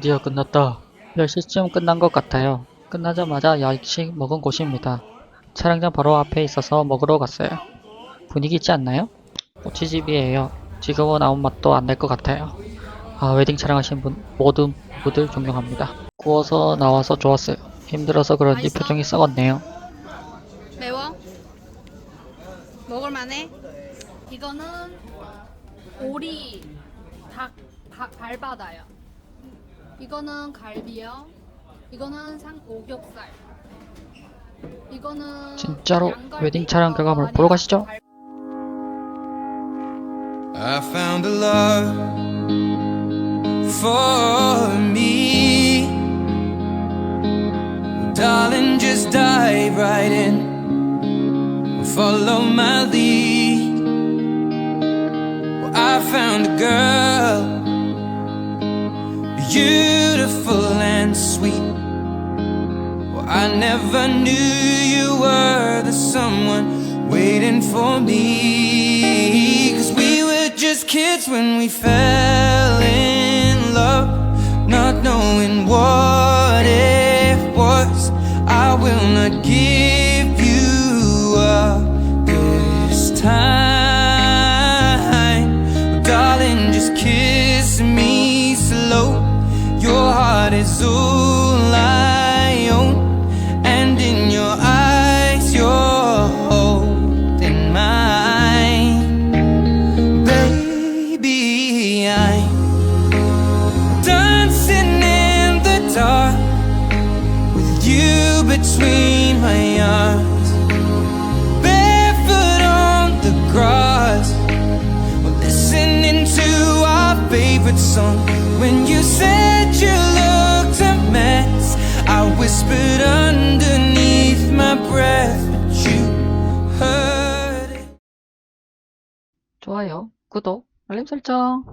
드디어 끝났다. 10시쯤 끝난 것 같아요. 끝나자마자 야식 먹은 곳입니다. 촬영장 바로 앞에 있어서 먹으러 갔어요. 분위기 있지 않나요? 꼬치집이에요. 지금은 아무 맛도 안 날 것 같아요. 아, 웨딩 촬영하신 분 모든 분들 존경합니다. 구워서 나와서 좋았어요. 힘들어서 그런지 맛있어? 표정이 썩었네요. 매워? 먹을만해? 이거는 오리 닭 바- 발바다요. 이거는 갈비요. 이거는 상 오겹살. 이거는 진짜로 양갈비. 웨딩 촬영 결과물 아니야, 보러 가시죠. 갈- I found a love for me. Darling, just dive right in. Follow my lead. Well, I found a girl, beautiful and sweet. Well, I never knew you were the someone waiting for me. Cause we were just kids when we fell in love, not knowing what it was. I will not give is all I own, and in your eyes, you're holding mine. Baby, I'm dancing in the dark with you between my arms, barefoot on the grass. Listening to our favorite song. When you said you 좋아요, 구독, 알림 설정.